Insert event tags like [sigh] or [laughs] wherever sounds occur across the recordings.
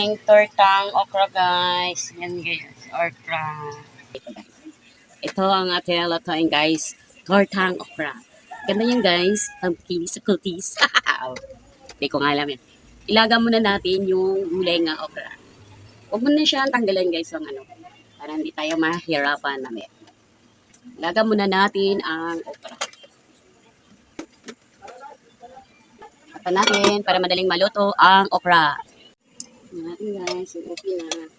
ating tortang okra guys. Yan guys, okra. Ito ang ating lutuin guys. Tortang okra. Ganda yan guys. Tamkis sa kutis. Hindi ko nga alam yan. Ilaga muna natin yung gulay nga okra. Huwag mo na siya tanggalan guys yung ano. Para hindi tayo mahirapan namin. Ilaga muna natin ang okra. Tapan natin para madaling maluto ang okra. Natin guys, yung okay na.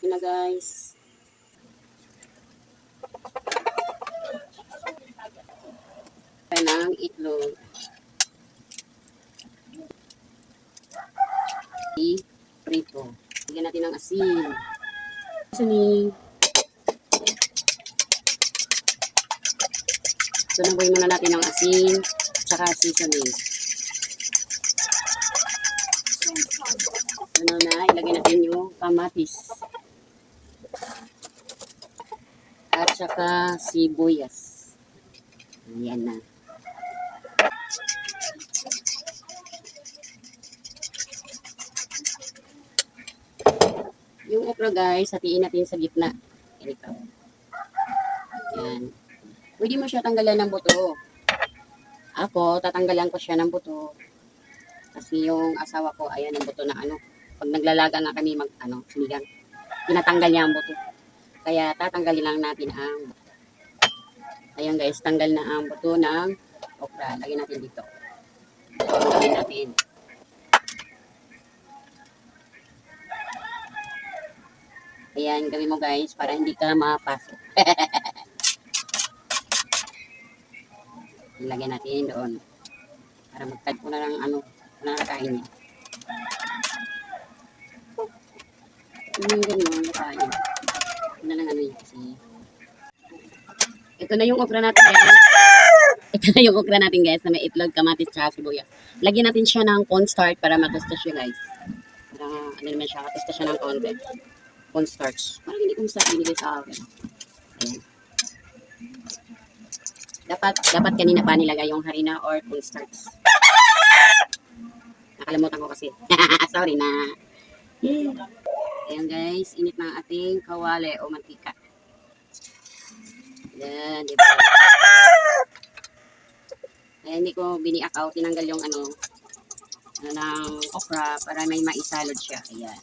Ito na guys. Tayo ng itlog. I-prito. Lagyan natin ng asin. Asin. Sunaboy muna natin ng asin tsaka seasoning. Ano na, ilagay natin yung kamatis. At saka sibuyas. Ayan na. Yung okra guys, hatiin natin sa gitna. Ganito. Ayan. Pwede mo siya tanggalan ng buto. Ako, tatanggalan ko siya ng buto. Kasi yung asawa ko, ayan ang buto na ano. Pag naglalaga nga kami mag, ano, sinigang, tinatanggal niya ang buto. Kaya tatanggalin lang natin ang buto. Ayan guys, tanggal na ang buto ng okra. Lagyan natin dito. Lagyan natin. Ayan, gawin mo guys para hindi ka mapasok. [laughs] Ilagyan natin doon. Para magtag ko na lang ano, na nakain niya. Yung ganyan, nakain. Ano lang ano yun kasi. Ito na yung okra natin guys. Ito na yung okra natin guys na may itlog, kamatis, tsaka sibuyas. Lagyan natin siya ng cornstarch para matusta siya guys. Para ano naman siya, matusta siya ng konti. Cornstarch. Parang hindi sa binigay sa akin. Dapat, dapat kanina pa nilagay yung harina or cornstarch. Nakalimutan ko kasi. [laughs] Sorry na. Ayan guys, init ng ating kawali o mantika. Ayan, di ba? Ayan, hindi ko biniakaw. Tinanggal yung ano, ano ng okra para may maisalad siya. Ayan.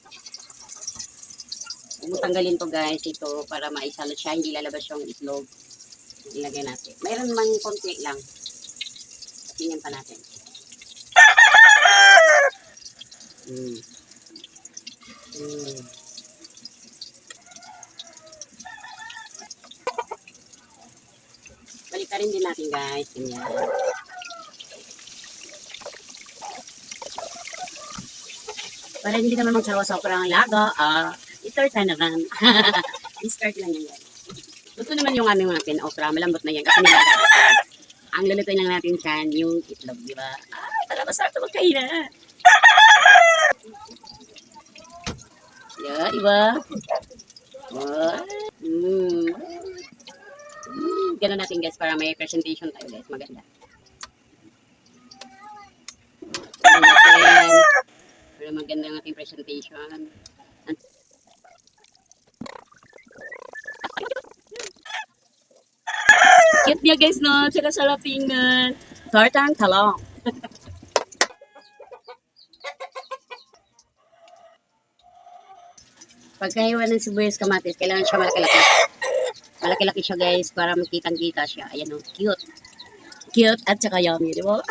Huwag to guys, ito para maisalad siya. Hindi lalabas yung itlog. Ilagay natin. Mayroon man konti lang. Tingnan pa natin. Mm. Mm. Rin din natin guys. Ganyan. Para hindi naman magsawa sa operang laga, ah, i-start na naman. [laughs] i-start lang yan. Luto naman yung aming mga pin-okra. Malambot na yan kasi nilaga. Ang lulutuin lang natin dyan, yung itlog, di ba? Ah, tara, masarap ito magkain na. Yeah, di ba? What? Mm. Ganun natin guys para may presentation tayo guys. Maganda. Natin. Para maganda ang ating presentation. Cute niya guys no. Tsaka sarap tingnan. Tortang talong. Pagkahiwa ng sibuyas kamatis, kailangan siya malaki-laki. Malaki-laki siya guys para makitang-kita siya. Ayan o, cute. Cute at saka yummy, di ba?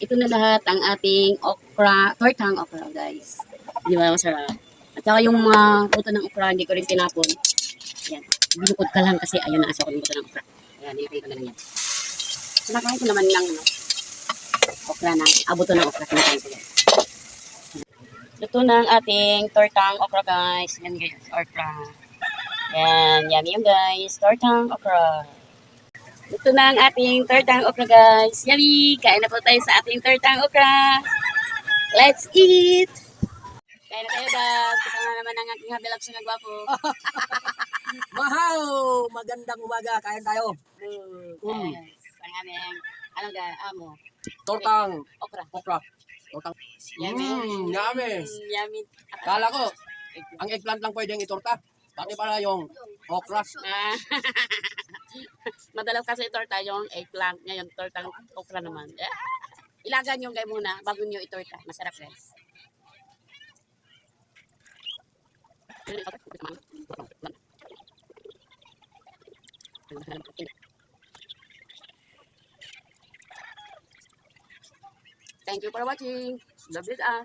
Ito na lahat ang ating okra, tortang okra guys. Di ba masarap? At saka yung mga buto ng okra, hindi ko rin tinapon. Yan. Binukod ka lang kasi ayun na asa ko yung buto ng okra. Ayan, nilagay ko na lang yan. Kinakain ko naman lang, ano, okra na, ah, buto ng okra, kinakain ko yan. Luto na ang ating tortang okra guys. Yan guys, okra. Yan, yummy yung guys. Tortang okra. Ito na ang ating tortang okra guys. Yummy! Kain na po tayo sa ating tortang okra. Let's eat! Kaya na tayo, Dab. Kasama naman ang aking habilabs na gwapo. [laughs] Mahaw! Magandang umaga. Kain tayo. Mm. Yes. Ang aming, ano ga, amo, Tortang okra. okra. Tortang. Yummy. Mm, yummy. Mm, yummy. Kala ko, ang eggplant lang pwedeng itorta. Pati pala yung okra. Ah. [laughs] Madalaw kasi torta yung eggplant. Ngayon, tortang okra naman. Ah. Ilagan nyo kayo muna bago nyo itorta. Masarap guys. Thank you for watching. Love this ah.